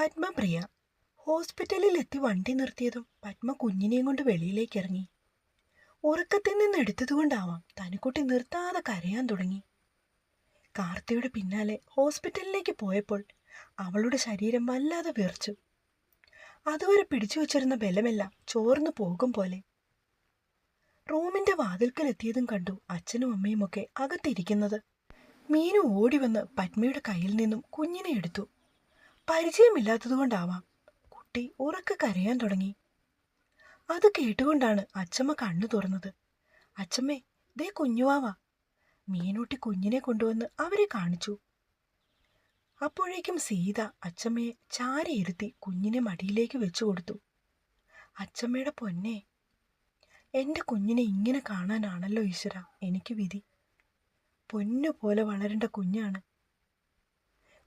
പത്മപ്രിയ ഹോസ്പിറ്റലിൽ എത്തി വണ്ടി നിർത്തിയതും പത്മ കുഞ്ഞിനെയും കൊണ്ട് വെളിയിലേക്ക് ഇറങ്ങി ഉറക്കത്തിൽ നിന്ന് എടുത്തതുകൊണ്ടാവാം തനിക്കുട്ടി നിർത്താതെ കരയാൻ തുടങ്ങി. കാർത്തിയുടെ പിന്നാലെ ഹോസ്പിറ്റലിലേക്ക് പോയപ്പോൾ അവളുടെ ശരീരം വല്ലാതെ വിറച്ചു. അതുവരെ പിടിച്ചു വച്ചിരുന്ന ബലമെല്ലാം ചോർന്നു പോകും പോലെ. റൂമിന്റെ വാതിൽക്കൽ എത്തിയതും കണ്ടു അച്ഛനും അമ്മയുമൊക്കെ അകത്തിരിക്കുന്നത്. മീനു ഓടി വന്ന് പത്മയുടെ കയ്യിൽ നിന്നും കുഞ്ഞിനെ എടുത്തു. പരിചയമില്ലാത്തതുകൊണ്ടാവാം. കുട്ടി ഉറക്കെ കരയാൻ തുടങ്ങി. അത് കേട്ടുകൊണ്ടാണ് അച്ചമ്മ കണ്ണു തുറന്നത്. അച്ചമ്മേ ദേ കുഞ്ഞുവാവ. മീനൂട്ടി കുഞ്ഞിനെ കൊണ്ടുവന്ന് അവരെ കാണിച്ചു. അപ്പോഴേക്കും സീത അച്ചമ്മയെ ചാരയിരുത്തി കുഞ്ഞിനെ മടിയിലേക്ക് വെച്ചു കൊടുത്തു. അച്ചമ്മയുടെ പൊന്നെ എന്റെ കുഞ്ഞിനെ ഇങ്ങനെ കാണാനാണല്ലോ ഈശ്വര എനിക്ക് വിധി. പൊന്നു പോലെ വളരേണ്ട കുഞ്ഞാണ്.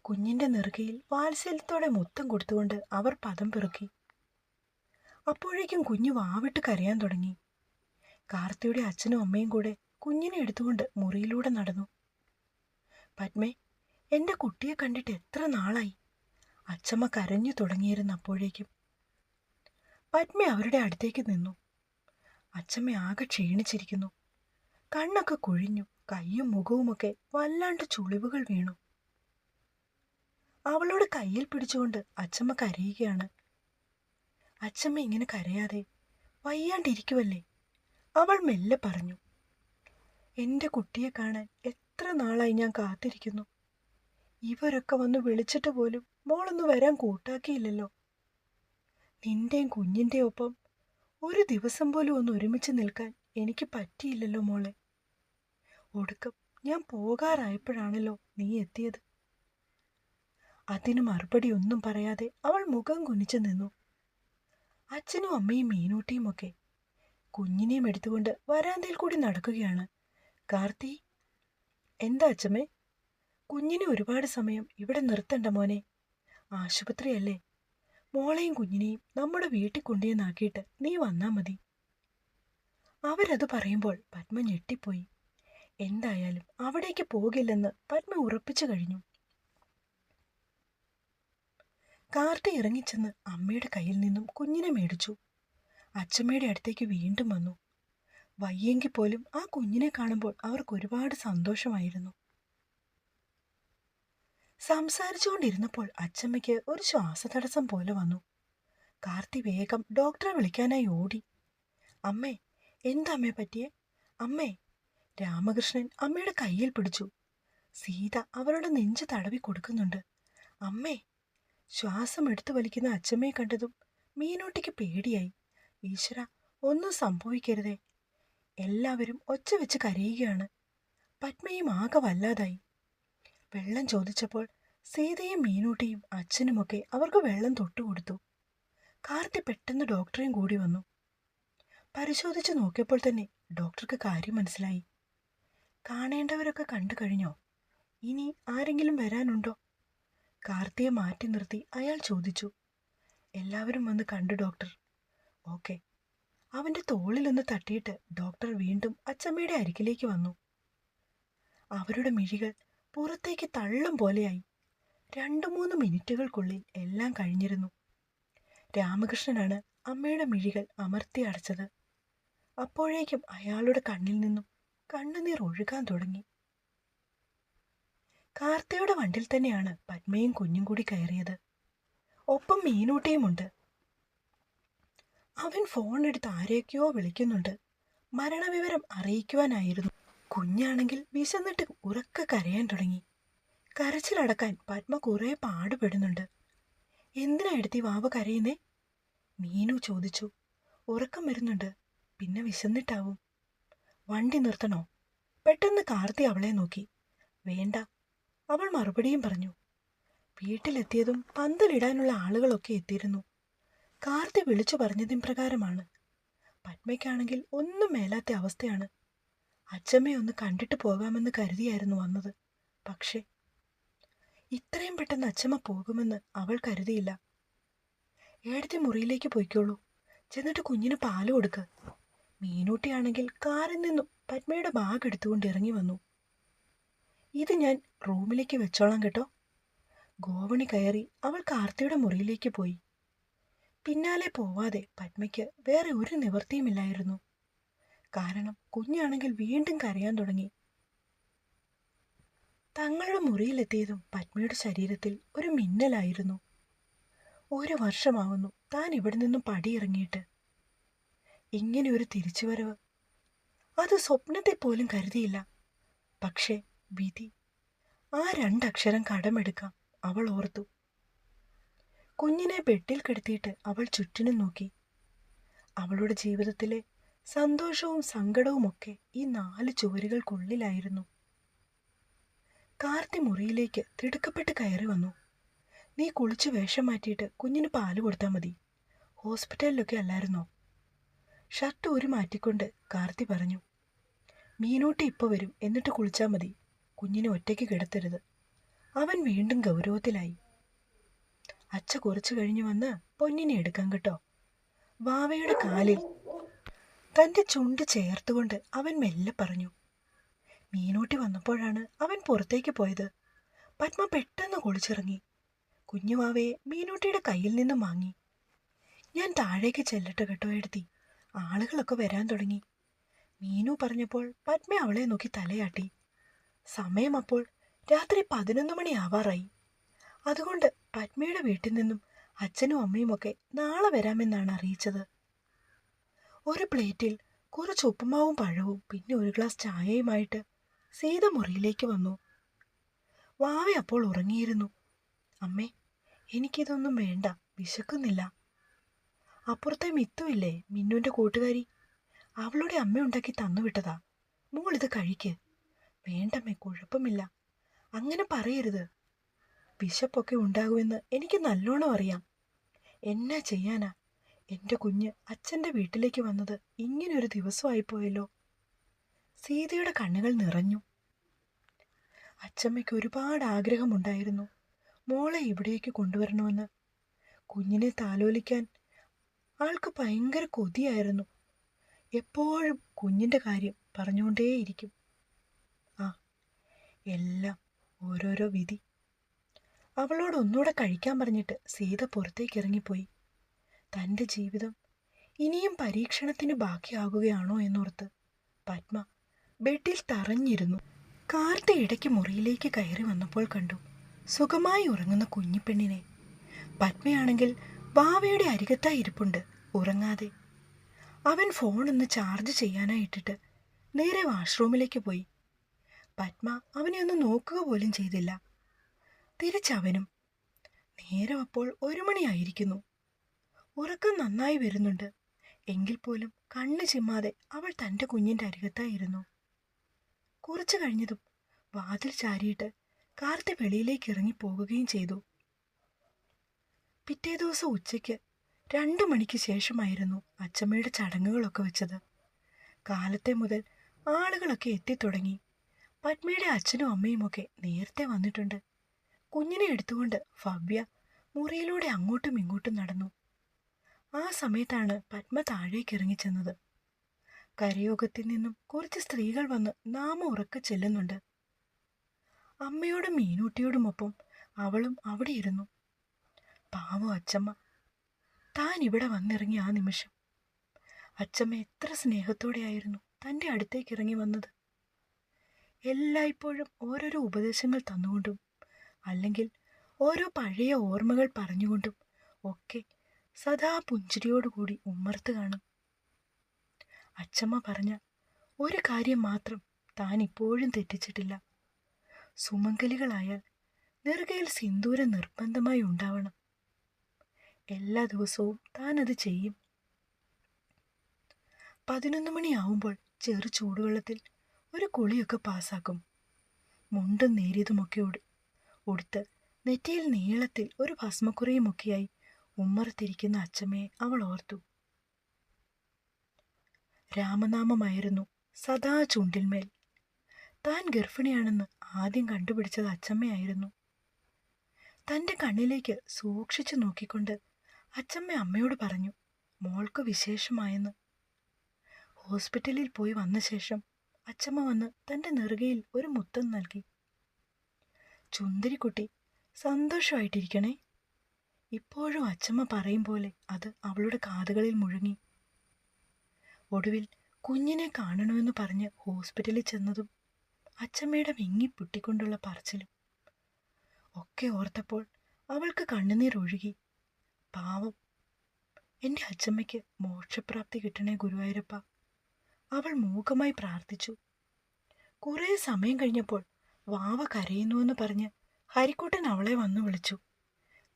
കുഞ്ഞിന്റെ നെറുകയിൽ വാത്സല്യത്തോടെ മുത്തം കൊടുത്തുകൊണ്ട് അവർ പദം പിറുക്കി. അപ്പോഴേക്കും കുഞ്ഞു വാവിട്ട് കരയാൻ തുടങ്ങി. കാർത്തിയുടെ അച്ഛനും അമ്മയും കൂടെ കുഞ്ഞിനെ എടുത്തുകൊണ്ട് മുറിയിലൂടെ നടന്നു. പത്മേ എന്റെ കുട്ടിയെ കണ്ടിട്ട് എത്ര നാളായി? അച്ഛമ്മ കരഞ്ഞു തുടങ്ങിയിരുന്ന അപ്പോഴേക്കും പത്മ അവരുടെ അടുത്തേക്ക് നിന്നു. അച്ഛമ്മ ആകെ ക്ഷീണിച്ചിരിക്കുന്നു. കണ്ണൊക്കെ കുഴിഞ്ഞു കയ്യും മുഖവുമൊക്കെ വല്ലാണ്ട് ചുളിവുകൾ വീണു. അവളോട് കയ്യിൽ പിടിച്ചുകൊണ്ട് അച്ചമ്മ കരയുകയാണ്. അച്ചമ്മ ഇങ്ങനെ കരയാതെ വയ്യാണ്ടിരിക്കുവല്ലേ? അവൾ മെല്ലെ പറഞ്ഞു എന്റെ കുട്ടിയെ കാണാൻ എത്ര നാളായി ഞാൻ കാത്തിരിക്കുന്നു. ഇവരൊക്കെ വന്ന് വിളിച്ചിട്ട് പോലും മോളൊന്ന് വരാൻ കൂട്ടാക്കിയില്ലല്ലോ. നിന്റെയും കുഞ്ഞിന്റെയും ഒപ്പം ഒരു ദിവസം പോലും ഒന്ന് ഒരുമിച്ച് നിൽക്കാൻ എനിക്ക് പറ്റിയില്ലല്ലോ മോളെ. ഒടുക്കം ഞാൻ പോകാറായപ്പോഴാണല്ലോ നീ എത്തിയത്. അതിന് മറുപടി ഒന്നും പറയാതെ അവൾ മുഖം കുനിച്ചു നിന്നു. അച്ഛനും അമ്മയും മീനൂട്ടിയും ഒക്കെ കുഞ്ഞിനെയും എടുത്തുകൊണ്ട് വരാന്തയിൽ കൂടി നടക്കുകയാണ്. കാർത്തി എന്താ അച്ഛമ്മേ? കുഞ്ഞിനെ ഒരുപാട് സമയം ഇവിടെ നിർത്തണ്ട മോനെ. ആശുപത്രിയല്ലേ? മോളെയും കുഞ്ഞിനെയും നമ്മുടെ വീട്ടിൽ കൊണ്ടുവന്നാക്കിയിട്ട് നീ വന്നാ മതി. അവരത് പറയുമ്പോൾ പത്മ ഞെട്ടിപ്പോയി. എന്തായാലും അവിടേക്ക് പോകില്ലെന്ന് പത്മ ഉറപ്പിച്ചു കഴിഞ്ഞു. കാർത്തി ഇറങ്ങിച്ചെന്ന് അമ്മയുടെ കയ്യിൽ നിന്നും കുഞ്ഞിനെ മേടിച്ചു. അച്ഛമ്മയുടെ അടുത്തേക്ക് വീണ്ടും വന്നു. വയ്യെങ്കിൽ പോലും ആ കുഞ്ഞിനെ കാണുമ്പോൾ അവർക്ക് ഒരുപാട് സന്തോഷമായിരുന്നു. സംസാരിച്ചുകൊണ്ടിരുന്നപ്പോൾ അച്ചമ്മയ്ക്ക് ഒരു ശ്വാസതടസ്സം പോലെ വന്നു. കാർത്തി വേഗം ഡോക്ടറെ വിളിക്കാനായി ഓടി. അമ്മേ എന്താ അമ്മയെ പറ്റിയേ? അമ്മേ രാമകൃഷ്ണൻ അമ്മയുടെ കയ്യിൽ പിടിച്ചു. സീത അവരുടെ നെഞ്ച് തടവി കൊടുക്കുന്നുണ്ട്. അമ്മേ ശ്വാസം എടുത്തു വലിക്കുന്ന അച്ഛമ്മയെ കണ്ടതും മീനൂട്ടിക്ക് പേടിയായി. ഈശ്വര ഒന്നും സംഭവിക്കരുതേ. എല്ലാവരും ഒച്ച വെച്ച് കരയുകയാണ്. പത്മയും ആകെ വല്ലാതായി. വെള്ളം ചോദിച്ചപ്പോൾ സീതയും മീനൂട്ടിയും അച്ഛനുമൊക്കെ അവർക്ക് വെള്ളം തൊട്ടുകൊടുത്തു കാർത്തി പെട്ടെന്ന് ഡോക്ടറെയും കൂടി വന്നു. പരിശോധിച്ച് നോക്കിയപ്പോൾ തന്നെ ഡോക്ടർക്ക് കാര്യം മനസ്സിലായി. കാണേണ്ടവരൊക്കെ കണ്ടു കഴിഞ്ഞോ? ഇനി ആരെങ്കിലും വരാനുണ്ടോ? കാർത്തിയെ മാറ്റി നിർത്തി അയാൾ ചോദിച്ചു. എല്ലാവരും വന്ന് കണ്ടു ഡോക്ടർ. ഓക്കെ. അവന്റെ തോളിലൊന്ന് തട്ടിയിട്ട് ഡോക്ടർ വീണ്ടും അച്ചമ്മയുടെ അരികിലേക്ക് വന്നു. അവരുടെ മിഴികൾ പുറത്തേക്ക് തള്ളും പോലെയായി. രണ്ടു മൂന്ന് മിനിറ്റുകൾക്കുള്ളിൽ എല്ലാം കഴിഞ്ഞിരുന്നു. രാമകൃഷ്ണനാണ് അമ്മയുടെ മിഴികൾ അമർത്തി അടച്ചത്. അപ്പോഴേക്കും അയാളുടെ കണ്ണിൽ നിന്നും കണ്ണുനീർ ഒഴുകാൻ തുടങ്ങി. കാർത്തിയുടെ വണ്ടിൽ തന്നെയാണ് പത്മയും കുഞ്ഞും കൂടി കയറിയത്. ഒപ്പം മീനൂട്ടിയുമുണ്ട് അവൻ ഫോൺ എടുത്ത് ആരെയൊക്കെയോ വിളിക്കുന്നുണ്ട്. മരണവിവരം അറിയിക്കുവാനായിരുന്നു. കുഞ്ഞാണെങ്കിൽ വിശന്നിട്ട് ഉറക്ക കരയാൻ തുടങ്ങി. കരച്ചിലടക്കാൻ പത്മ കുറെ പാടുപെടുന്നുണ്ട്. എന്തിനാ എടുത്തി വാവ കരയുന്നേ? മീനു ചോദിച്ചു. ഉറക്കം വരുന്നുണ്ട്. പിന്നെ വിശന്നിട്ടാവും. വണ്ടി നിർത്തണോ? പെട്ടെന്ന് കാർത്തി അവളെ നോക്കി. വേണ്ട അവൾ മറുപടിയും പറഞ്ഞു. വീട്ടിലെത്തിയതും പന്തലിടാനുള്ള ആളുകളൊക്കെ എത്തിയിരുന്നു. കാർത്തി വിളിച്ചു പറഞ്ഞതിൻ പ്രകാരമാണ്. പത്മയ്ക്കാണെങ്കിൽ ഒന്നും മേലാത്ത അവസ്ഥയാണ്. അച്ചമ്മയെ ഒന്ന് കണ്ടിട്ട് പോകാമെന്ന് കരുതിയായിരുന്നു വന്നത്. പക്ഷേ ഇത്രയും പെട്ടെന്ന് അച്ചമ്മ പോകുമെന്ന് അവൾ കരുതിയില്ല. ഏടത്തെ മുറിയിലേക്ക് പോയിക്കോളൂ. ചെന്നിട്ട് കുഞ്ഞിന് പാൽ കൊടുക്ക്. മീനൂട്ടിയാണെങ്കിൽ കാറിൽ നിന്നും പത്മയുടെ ബാഗ് എടുത്തുകൊണ്ട് ഇറങ്ങി വന്നു. ഇത് ഞാൻ റൂമിലേക്ക് വെച്ചോളാം കേട്ടോ. ഗോവണി കയറി അവൾ കാർത്തിയുടെ മുറിയിലേക്ക് പോയി. പിന്നാലെ പോവാതെ പത്മയ്ക്ക് വേറെ ഒരു നിവൃത്തിയുമില്ലായിരുന്നു. കാരണം കുഞ്ഞാണെങ്കിൽ വീണ്ടും കരയാൻ തുടങ്ങി. തങ്ങളുടെ മുറിയിലെത്തിയതും പത്മയുടെ ശരീരത്തിൽ ഒരു മിന്നലായിരുന്നു. ഒരു വർഷമാവുന്നു താൻ ഇവിടെ നിന്നും പടിയിറങ്ങിയിട്ട്. ഇങ്ങനെ ഒരു തിരിച്ചുവരവ്. അത് സ്വപ്നത്തെ പോലും കരുതിയില്ല. പക്ഷേ വിധി. ആ രണ്ടക്ഷരം കടമെടുക്കാം അവൾ ഓർത്തു. കുഞ്ഞിനെ ബെഡിൽ കിടത്തിയിട്ട് അവൾ ചുറ്റിനും നോക്കി. അവളുടെ ജീവിതത്തിലെ സന്തോഷവും സങ്കടവുമൊക്കെ ഈ നാല് ചുവരുകൾക്കുള്ളിലായിരുന്നു. കാർത്തി മുറിയിലേക്ക് തിടുക്കപ്പെട്ട് കയറി വന്നു. നീ കുളിച്ച് വേഷം മാറ്റിയിട്ട് കുഞ്ഞിന് പാൽ കൊടുത്താൽ മതി. ഹോസ്പിറ്റലിലൊക്കെ അല്ലായിരുന്നോ? ഷർട്ട് ഒരു മാറ്റിക്കൊണ്ട് കാർത്തി പറഞ്ഞു. മീനൂട്ടി ഇപ്പോൾ വരും എന്നിട്ട് കുളിച്ചാൽ മതി. കുഞ്ഞിനെ ഒറ്റയ്ക്ക് കിടത്തരുത്. അവൻ വീണ്ടും ഗൗരവത്തിലായി. അച്ഛ കുറച്ചു കഴിഞ്ഞു വന്ന് പൊന്നിനെ എടുക്കാൻ കേട്ടോ. വാവയുടെ കാലിൽ തന്റെ ചുണ്ട് ചേർത്തുകൊണ്ട് അവൻ മെല്ലെ പറഞ്ഞു മീനൂട്ടി വന്നപ്പോഴാണ് അവൻ പുറത്തേക്ക് പോയത്. പത്മ പെട്ടെന്ന് കുളിച്ചിറങ്ങി. കുഞ്ഞുവാവയെ മീനൂട്ടിയുടെ കയ്യിൽ നിന്നും വാങ്ങി. ഞാൻ താഴേക്ക് ചെല്ലട്ടെ കേട്ടോ എടുത്തി ആളുകളൊക്കെ വരാൻ തുടങ്ങി. മീനു പറഞ്ഞപ്പോൾ പത്മ അവളെ നോക്കി തലയാട്ടി. സമയം അപ്പോൾ രാത്രി പതിനൊന്ന് മണിയാവാറായി അതുകൊണ്ട് പത്മിയുടെ വീട്ടിൽ നിന്നും അച്ഛനും അമ്മയുമൊക്കെ നാളെ വരാമെന്നാണ് അറിയിച്ചത്. ഒരു പ്ലേറ്റിൽ കുറച്ച് ഉപ്പുമാവും പഴവും പിന്നെ ഒരു ഗ്ലാസ് ചായയുമായിട്ട് സീത മുറിയിലേക്ക് വന്നു. വാവ അപ്പോൾ ഉറങ്ങിയിരുന്നു. അമ്മേ എനിക്കിതൊന്നും വേണ്ട വിശക്കുന്നില്ല. അപ്പുറത്തെ മിത്തുമില്ലേ മിന്നുവിന്റെ കൂട്ടുകാരി? അവളുടെ അമ്മ ഉണ്ടാക്കി തന്നുവിട്ടതാ. മോൾ ഇത് കഴിക്ക്. വേണ്ടമ്മേ കുഴപ്പമില്ല. അങ്ങനെ പറയരുത്. വിശപ്പൊക്കെ ഉണ്ടാകുമെന്ന് എനിക്ക് നല്ലോണം അറിയാം. എന്നാ ചെയ്യാനാ? എന്റെ കുഞ്ഞ് അച്ഛന്റെ വീട്ടിലേക്ക് വന്നത് ഇങ്ങനൊരു ദിവസമായിപ്പോയല്ലോ. സീതയുടെ കണ്ണുകൾ നിറഞ്ഞു. അച്ചമ്മയ്ക്ക് ഒരുപാട് ആഗ്രഹമുണ്ടായിരുന്നു. മോളെ ഇവിടേക്ക് കൊണ്ടുവരണമെന്ന്. കുഞ്ഞിനെ താലോലിക്കാൻ ആൾക്ക് ഭയങ്കര കൊതിയായിരുന്നു. എപ്പോഴും കുഞ്ഞിന്റെ കാര്യം പറഞ്ഞുകൊണ്ടേയിരിക്കും. എല്ലാം ഓരോരോ വിധി. അവളോട് ഒന്നുകൂടെ കഴിക്കാൻ പറഞ്ഞിട്ട് സീത പുറത്തേക്ക് ഇറങ്ങിപ്പോയി. തന്റെ ജീവിതം ഇനിയും പരീക്ഷണത്തിന് ബാക്കിയാകുകയാണോ എന്നോർത്ത് പത്മ ബെഡിൽ തറഞ്ഞിരുന്നു. കാർത്തി ഇടയ്ക്ക് മുറിയിലേക്ക് കയറി വന്നപ്പോൾ കണ്ടു സുഖമായി ഉറങ്ങുന്ന കുഞ്ഞിപ്പെണ്ണിനെ. പത്മയാണെങ്കിൽ വാവയുടെ അരികത്തായി ഇരിപ്പുണ്ട് ഉറങ്ങാതെ. അവൻ ഫോണൊന്ന് ചാർജ് ചെയ്യാനായിട്ടിട്ട് നേരെ വാഷ്റൂമിലേക്ക് പോയി. പത്മ അവനെ ഒന്ന് നോക്കുക പോലും ചെയ്തില്ല. തിരിച്ചവനും നേരം അപ്പോൾ ഒരു മണിയായിരിക്കുന്നു. ഉറക്കം നന്നായി വരുന്നുണ്ട്. എങ്കിൽ പോലും കണ്ണ് ചിമ്മാതെ അവൾ തന്റെ കുഞ്ഞിന്റെ അരികത്തായിരുന്നു. കുറച്ചു കഴിഞ്ഞതും വാതിൽ ചാരിയിട്ട് കാർത്തി വെളിയിലേക്ക് ഇറങ്ങി പോകുകയും ചെയ്തു. പിറ്റേ ദിവസം ഉച്ചയ്ക്ക് രണ്ടു മണിക്ക് ശേഷമായിരുന്നു അച്ചമ്മയുടെ ചടങ്ങുകളൊക്കെ വെച്ചത്. കാലത്തെ മുതൽ ആളുകളൊക്കെ എത്തിത്തുടങ്ങി. പത്മയുടെ അച്ഛനും അമ്മയും ഒക്കെ നേരത്തെ വന്നിട്ടുണ്ട്. കുഞ്ഞിനെ എടുത്തുകൊണ്ട് ഭവ്യ മുറിയിലൂടെ അങ്ങോട്ടും ഇങ്ങോട്ടും നടന്നു. ആ സമയത്താണ് പത്മ താഴേക്ക് ഇറങ്ങിച്ചെന്നത് കരയോഗത്തിൽ നിന്നും കുറച്ച് സ്ത്രീകൾ വന്ന് നാമ ഉറക്കെ ചെല്ലുന്നുണ്ട്. അമ്മയോടും മീനൂട്ടിയോടുമൊപ്പം അവളും അവിടെ ഇരുന്നു. പാവോ അച്ചമ്മ താൻ ഇവിടെ വന്നിറങ്ങി ആ നിമിഷം. അച്ചമ്മ എത്ര സ്നേഹത്തോടെയായിരുന്നു തന്റെ അടുത്തേക്ക് ഇറങ്ങി വന്നത്. എല്ലായ്പ്പോഴും ഓരോരോ ഉപദേശങ്ങൾ തന്നുകൊണ്ടും അല്ലെങ്കിൽ ഓരോ പഴയ ഓർമ്മകൾ പറഞ്ഞുകൊണ്ടും ഒക്കെ സദാ പുഞ്ചിരിയോടുകൂടി ഉമ്മർത്ത് കാണും. അച്ചമ്മ പറഞ്ഞ ഒരു കാര്യം മാത്രം താൻ ഇപ്പോഴും തെറ്റിച്ചിട്ടില്ല. സുമംഗലികളായാൽ നെറുകയിൽ സിന്ദൂരം നിർബന്ധമായി ഉണ്ടാവണം. എല്ലാ ദിവസവും താൻ അത് ചെയ്യും. പതിനൊന്ന് മണിയാവുമ്പോൾ ചെറു ചൂടുവെള്ളത്തിൽ ഒരു കുളിയൊക്കെ പാസാക്കും മുണ്ടും നേരിയതുമൊക്കെ ഉട് ഉടുത്ത് നെറ്റിയിൽ നീളത്തിൽ ഒരു ഭസ്മക്കുറിയുമൊക്കെയായി ഉമ്മറത്തിരിക്കുന്ന അച്ഛമ്മയെ അവൾ ഓർത്തു. രാമനാമമായിരുന്നു സദാ ചുണ്ടിന്മേൽ താൻ ഗർഭിണിയാണെന്ന് ആദ്യം കണ്ടുപിടിച്ചത് അച്ചമ്മയായിരുന്നു. തന്റെ കണ്ണിലേക്ക് സൂക്ഷിച്ചു നോക്കിക്കൊണ്ട് അച്ചമ്മ അമ്മയോട് പറഞ്ഞു മോൾക്ക് വിശേഷമായെന്ന്. ഹോസ്പിറ്റലിൽ പോയി വന്ന ശേഷം അച്ചമ്മ വന്ന് തന്റെ നെറുകയിൽ ഒരു മുത്തം നൽകി. ചുന്ദരിക്കുട്ടി സന്തോഷമായിട്ടിരിക്കണേ. ഇപ്പോഴും അച്ചമ്മ പറയും പോലെ അത് അവളുടെ കാതുകളിൽ മുഴങ്ങി. ഒടുവിൽ കുഞ്ഞിനെ കാണണമെന്ന് പറഞ്ഞ് ഹോസ്പിറ്റലിൽ ചെന്നതും അച്ചമ്മയുടെ വിങ്ങി പൊട്ടിക്കൊണ്ടുള്ള പറച്ചിലും ഒക്കെ ഓർത്തപ്പോൾ അവൾക്ക് കണ്ണുനീർ ഒഴുകി. പാവം എന്റെ അച്ചമ്മയ്ക്ക് മോക്ഷപ്രാപ്തി കിട്ടണേ ഗുരുവായൂരപ്പ. അവൾ മൂകമായി പ്രാർത്ഥിച്ചു. കുറേ സമയം കഴിഞ്ഞപ്പോൾ വാവ കരയുന്നുവെന്ന് പറഞ്ഞ് ഹരിക്കുട്ടൻ അവളെ വന്നു വിളിച്ചു.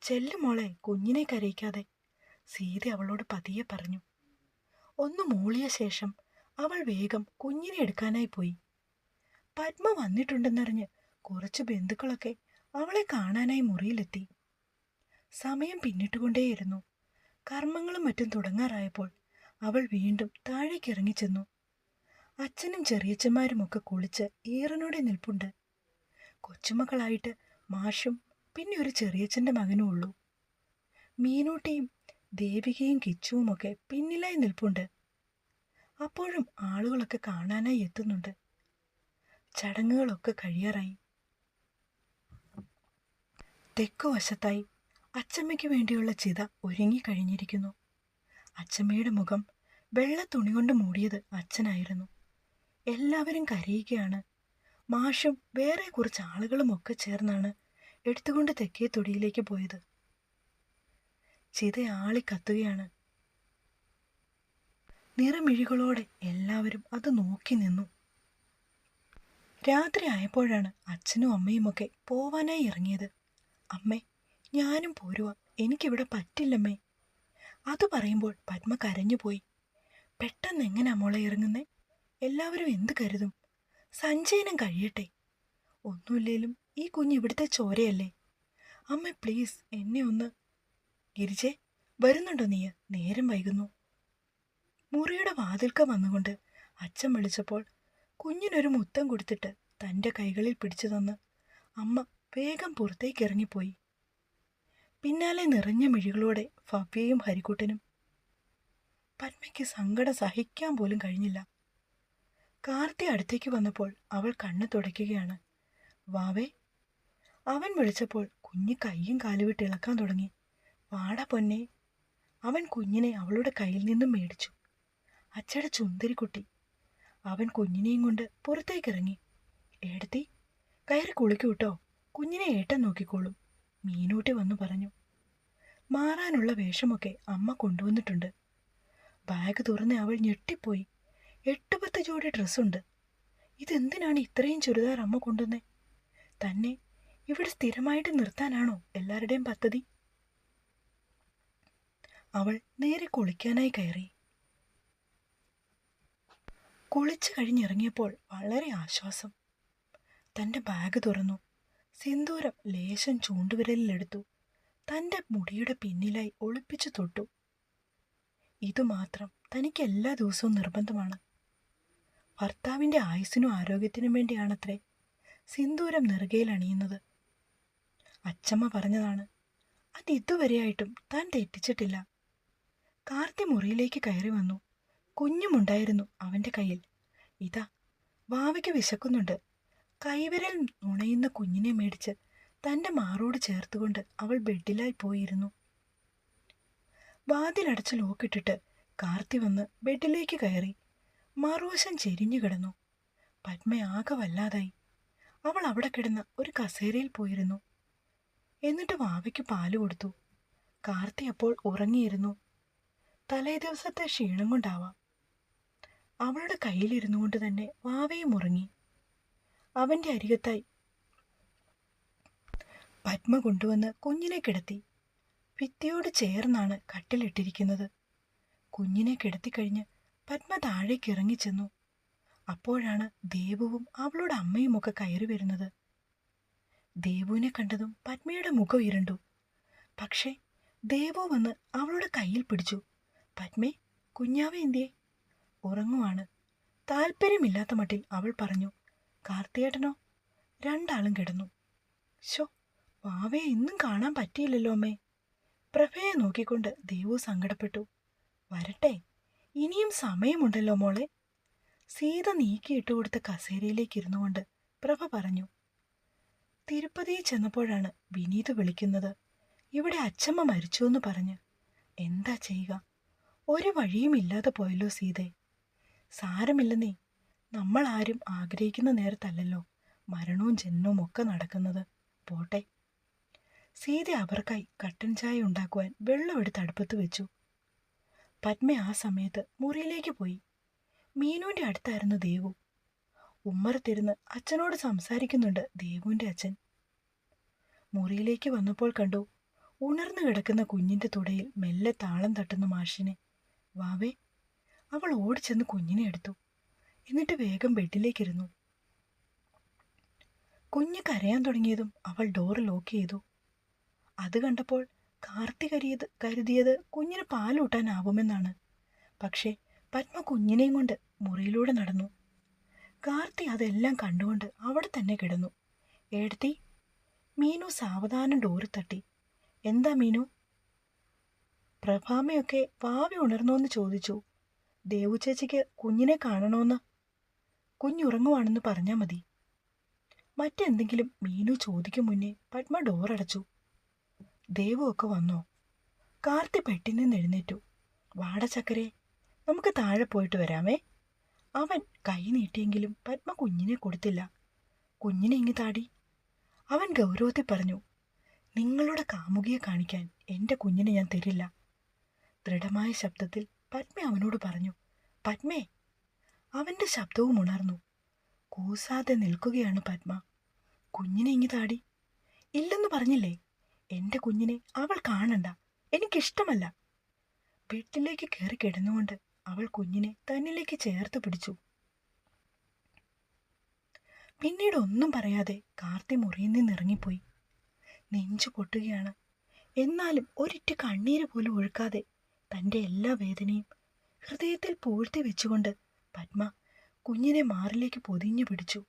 ചെല്ലു മോളെ കുഞ്ഞിനെ കരയിക്കാതെ സീത അവളോട് പതിയെ പറഞ്ഞു. ഒന്ന് മൂളിയ ശേഷം അവൾ വേഗം കുഞ്ഞിനെ എടുക്കാനായി പോയി. പത്മ വന്നിട്ടുണ്ടെന്നറിഞ്ഞ് കുറച്ച് ബന്ധുക്കളൊക്കെ അവളെ കാണാനായി മുറിയിലെത്തി. സമയം പിന്നിട്ടുകൊണ്ടേയിരുന്നു. കർമ്മങ്ങളും മറ്റും തുടങ്ങാറായപ്പോൾ അവൾ വീണ്ടും താഴേക്ക് ഇറങ്ങിച്ചെന്നു അച്ഛനും ചെറിയച്ഛന്മാരുമൊക്കെ കുളിച്ച് ഈറനോടെ നിൽപ്പുണ്ട്. കൊച്ചുമക്കളായിട്ട് മാഷും പിന്നെ ഒരു ചെറിയച്ഛന്റെ മകനും ഉള്ളൂ. മീനൂട്ടിയും ദേവികയും കിച്ചുവുമൊക്കെ പിന്നിലായി നിൽപ്പുണ്ട്. അപ്പോഴും ആളുകളൊക്കെ കാണാനായി എത്തുന്നുണ്ട്. ചടങ്ങുകളൊക്കെ കഴിയാറായി. തെക്കു വശത്തായി അച്ചമ്മയ്ക്ക് വേണ്ടിയുള്ള ചിത ഒരുങ്ങിക്കഴിഞ്ഞിരിക്കുന്നു അച്ചമ്മയുടെ മുഖം വെള്ള തുണി കൊണ്ട് മൂടിയത് അച്ഛനായിരുന്നു. എല്ലാവരും കരയുകയാണ്. മാഷും വേറെ കുറച്ച് ആളുകളും ഒക്കെ ചേർന്നാണ് എടുത്തുകൊണ്ട് തെക്കേ തൊടിയിലേക്ക് പോയത്. ചിത ആളി കത്തുകയാണ്. നിറമിഴികളോടെ എല്ലാവരും അത് നോക്കി നിന്നു. രാത്രി ആയപ്പോഴാണ് അച്ഛനും അമ്മയുമൊക്കെ പോവാനായി ഇറങ്ങിയത്. അമ്മേ ഞാനും പോരുവ. എനിക്കിവിടെ പറ്റില്ലമ്മേ. അത് പറയുമ്പോൾ പത്മ കരഞ്ഞുപോയി. പെട്ടെന്ന് എങ്ങനെ മോളെ ഇറങ്ങുന്നേ? എല്ലാവരും എന്ത് കരുതും? സഞ്ജയനും കഴിയട്ടെ. ഒന്നുമില്ലേലും ഈ കുഞ്ഞ് ഇവിടുത്തെ ചോരയല്ലേ? അമ്മ പ്ലീസ് എന്നെ ഒന്ന്. ഗിരിജെ വരുന്നുണ്ടോ നീ നേരം വൈകുന്നു. മുറിയുടെ വാതിൽക്ക വന്നുകൊണ്ട് അച്ഛൻ വിളിച്ചപ്പോൾ കുഞ്ഞിനൊരു മുത്തം കൊടുത്തിട്ട് തന്റെ കൈകളിൽ പിടിച്ചു തന്ന് അമ്മ വേഗം പുറത്തേക്ക് ഇറങ്ങിപ്പോയി പിന്നാലെ നിറഞ്ഞ മിഴികളോടെ ഫവ്യയും ഹരിക്കുട്ടനും പന്മയ്ക്ക് സങ്കടം സഹിക്കാൻ പോലും കഴിഞ്ഞില്ല. കാർത്തി അടുത്തേക്ക് വന്നപ്പോൾ അവൾ കണ്ണു തുടയ്ക്കുകയാണ്. വാവേ അവൻ വിളിച്ചപ്പോൾ കുഞ്ഞ് കൈയും കാലുവിട്ട് ഇളക്കാൻ തുടങ്ങി. വാട പൊന്നെ അവൻ കുഞ്ഞിനെ അവളുടെ കയ്യിൽ നിന്നും മേടിച്ചു. അച്ചയുടെ ചുന്തിരിക്കുട്ടി അവൻ കുഞ്ഞിനെയും കൊണ്ട് പുറത്തേക്കിറങ്ങി. ഏടത്തി കയറി കുളിക്കൂട്ടോ കുഞ്ഞിനെ ഏട്ടൻ നോക്കിക്കോളും മീനൂട്ടി വന്നു പറഞ്ഞു. മാറാനുള്ള വേഷമൊക്കെ അമ്മ കൊണ്ടുവന്നിട്ടുണ്ട്. ബാഗ് തുറന്ന് അവൾ ഞെട്ടിപ്പോയി. എട്ട് പത്ത് ജോഡി ഡ്രസ്സുണ്ട്. ഇതെന്തിനാണ് ഇത്രയും ചുരിദാർ അമ്മ കൊണ്ടുവന്നേ? തന്നെ ഇവിടെ സ്ഥിരമായിട്ട് നിർത്താനാണോ എല്ലാവരുടെയും പദ്ധതി? അവൾ നേരെ കുളിക്കാനായി കയറി. കുളിച്ചു കഴിഞ്ഞിറങ്ങിയപ്പോൾ വളരെ ആശ്വാസം. തന്റെ ബാഗ് തുറന്നു. സിന്ദൂരം ലേശം ചൂണ്ടുവിരലിലെടുത്തു. തന്റെ മുടിയുടെ പിന്നിലായി ഒളിപ്പിച്ചു തൊട്ടു. ഇതുമാത്രം തനിക്ക് എല്ലാ ദിവസവും നിർബന്ധമാണ്. ഭർത്താവിന്റെ ആയുസ്സിനും ആരോഗ്യത്തിനും വേണ്ടിയാണത്രേ സിന്ദൂരം നെറുകയിൽ അണിയുന്നത്. അച്ചമ്മ പറഞ്ഞതാണ് അത് ഇതുവരെയായിട്ടും താൻ തെറ്റിച്ചിട്ടില്ല. കാർത്തി മുറിയിലേക്ക് കയറി വന്നു. കുഞ്ഞുമുണ്ടായിരുന്നു അവന്റെ കയ്യിൽ. ഇതാ വാവയ്ക്ക് വിശക്കുന്നുണ്ട്. കൈവിരൽ നുണയുന്ന കുഞ്ഞിനെ മേടിച്ച് തന്റെ മാറോട് ചേർത്തുകൊണ്ട് അവൾ ബെഡിലായി പോയിരുന്നു. വാതിലടച്ച് ലോക്കിട്ടിട്ട് കാർത്തി വന്ന് ബെഡിലേക്ക് കയറി. മറുവശം ചെരിഞ്ഞു കിടന്നു. പത്മ ആകെ വല്ലാതായി. അവൾ അവിടെ കിടന്ന ഒരു കസേരയിൽ പോയിരുന്നു. എന്നിട്ട് വാവയ്ക്ക് പാൽ കൊടുത്തു. കാർത്തി അപ്പോൾ ഉറങ്ങിയിരുന്നു. തലേ ദിവസത്തെ ക്ഷീണം കൊണ്ടാവാം. അവളുടെ കയ്യിലിരുന്നു കൊണ്ട് തന്നെ വാവയും ഉറങ്ങി. അവന്റെ അരികത്തായി പത്മ കൊണ്ടുവന്ന് കുഞ്ഞിനെ കിടത്തി. ഭിത്തിയോട് ചേർന്നാണ് കട്ടിലിട്ടിരിക്കുന്നത്. കുഞ്ഞിനെ കിടത്തിക്കഴിഞ്ഞ് പത്മ താഴേക്ക് ഇറങ്ങിച്ചെന്നു. അപ്പോഴാണ് ദേവുവും അവളുടെ അമ്മയുമൊക്കെ കയറി വരുന്നത്. ദേവുവിനെ കണ്ടതും പത്മയുടെ മുഖം ഇരുണ്ടു. പക്ഷേ ദേവു വന്ന് അവളുടെ കയ്യിൽ പിടിച്ചു. പത്മേ കുഞ്ഞാവ എന്തിയെ? ഉറങ്ങുവാണ്. താല്പര്യമില്ലാത്ത മട്ടിൽ അവൾ പറഞ്ഞു കാർത്തിയേട്ടനോ? രണ്ടാളും കിടന്നു. ശോ വാവയെ ഇന്നും കാണാൻ പറ്റിയില്ലല്ലോ അമ്മേ. പ്രഭയെ നോക്കിക്കൊണ്ട് ദേവു സങ്കടപ്പെട്ടു. വരട്ടെ. ഇനിയും സമയമുണ്ടല്ലോ മോളെ. സീത നീക്കിയിട്ട് കൊടുത്ത കസേരയിലേക്ക് ഇരുന്നു കൊണ്ട് പ്രഭ പറഞ്ഞു തിരുപ്പതിയിൽ ചെന്നപ്പോഴാണ് വിനീത് വിളിക്കുന്നത്. ഇവിടെ അച്ചമ്മ മരിച്ചുവെന്ന് പറഞ്ഞ്. എന്താ ചെയ്യുക? ഒരു വഴിയും ഇല്ലാതെ പോയല്ലോ സീതേ. സാരമില്ലെന്നേ. നമ്മൾ ആരും ആഗ്രഹിക്കുന്ന നേരത്തല്ലല്ലോ മരണവും ജന്മവും ഒക്കെ നടക്കുന്നത്. പോട്ടെ. സീത അവർക്കായി കട്ടൻ ചായ ഉണ്ടാക്കുവാൻ വെള്ളമെടുത്ത് അടുപ്പത്ത് വെച്ചു. പത്മ ആ സമയത്ത് മുറിയിലേക്ക് പോയി. മീനുവിന്റെ അടുത്തായിരുന്നു ദേവു. ഉമ്മറത്തിരുന്ന് അച്ഛനോട് സംസാരിക്കുന്നുണ്ട് ദേവുവിന്റെ അച്ഛൻ. മുറിയിലേക്ക് വന്നപ്പോൾ കണ്ടു ഉണർന്നു കിടക്കുന്ന കുഞ്ഞിന്റെ തുടയിൽ മെല്ലെ താളം തട്ടുന്ന മാഷിനെ. വാവേ അവൾ ഓടിച്ചെന്ന് കുഞ്ഞിനെ എടുത്തു. എന്നിട്ട് വേഗം ബെഡിലേക്കിരുന്നു. കുഞ്ഞ് കരയാൻ തുടങ്ങിയതും അവൾ ഡോറ് ലോക്ക് ചെയ്തു. അത് കണ്ടപ്പോൾ കാർത്തി കരുതിയത് കരുതിയത് കുഞ്ഞിന് പാലൂട്ടാനാവുമെന്നാണ് പക്ഷേ പത്മ കുഞ്ഞിനെയും കൊണ്ട് മുറിയിലൂടെ നടന്നു. കാർത്തി അതെല്ലാം കണ്ടുകൊണ്ട് അവിടെ തന്നെ കിടന്നു. ഏടത്തി മീനു സാവധാനം ഡോറി തട്ടി. എന്താ മീനു? പ്രഭാമയൊക്കെ വാവി ഉണർന്നോന്ന് ചോദിച്ചു. ദേവു ചേച്ചിക്ക് കുഞ്ഞിനെ കാണണോന്ന്. കുഞ്ഞുറങ്ങുവാണെന്ന് പറഞ്ഞാൽ മതി. മറ്റെന്തെങ്കിലും മീനു ചോദിക്കും മുന്നേ പത്മ ഡോറടച്ചു. ദേവു വന്നു? കാർത്തി പെട്ടി നിന്ന് എഴുന്നേറ്റു. വാടച്ചക്കരെ നമുക്ക് താഴെ പോയിട്ട് വരാമേ. അവൻ കൈ നീട്ടിയെങ്കിലും പത്മ കുഞ്ഞിനെ കൊടുത്തില്ല. കുഞ്ഞിനെ ഇങ്ങി താടി. അവൻ ഗൗരവത്തിൽ പറഞ്ഞു നിങ്ങളുടെ കാമുകിയെ കാണിക്കാൻ എന്റെ കുഞ്ഞിനെ ഞാൻ തരില്ല. ദൃഢമായ ശബ്ദത്തിൽ പത്മ അവനോട് പറഞ്ഞു പത്മേ. അവന്റെ ശബ്ദവും ഉണർന്നു. കൂസാതെ നിൽക്കുകയാണ് പത്മ. കുഞ്ഞിനെ ഇങ്ങി താടി. ഇല്ലെന്ന് പറഞ്ഞില്ലേ? എന്റെ കുഞ്ഞിനെ അവൾ കാണണ്ട. എനിക്കിഷ്ടമല്ല. വീട്ടിലേക്ക് കയറി കിടന്നുകൊണ്ട് അവൾ കുഞ്ഞിനെ തന്നിലേക്ക് ചേർത്ത് പിടിച്ചു. പിന്നീട് ഒന്നും പറയാതെ കാർത്തി മുറിയിൽ നിന്നിറങ്ങിപ്പോയി നെഞ്ചു പൊട്ടുകയാണ്. എന്നാലും ഒരിറ്റ് കണ്ണീര് പോലും ഒഴുക്കാതെ തന്റെ എല്ലാ വേദനയും ഹൃദയത്തിൽ പൂഴ്ത്തി വെച്ചുകൊണ്ട് പത്മ കുഞ്ഞിനെ മാറിലേക്ക് പൊതിഞ്ഞു പിടിച്ചു.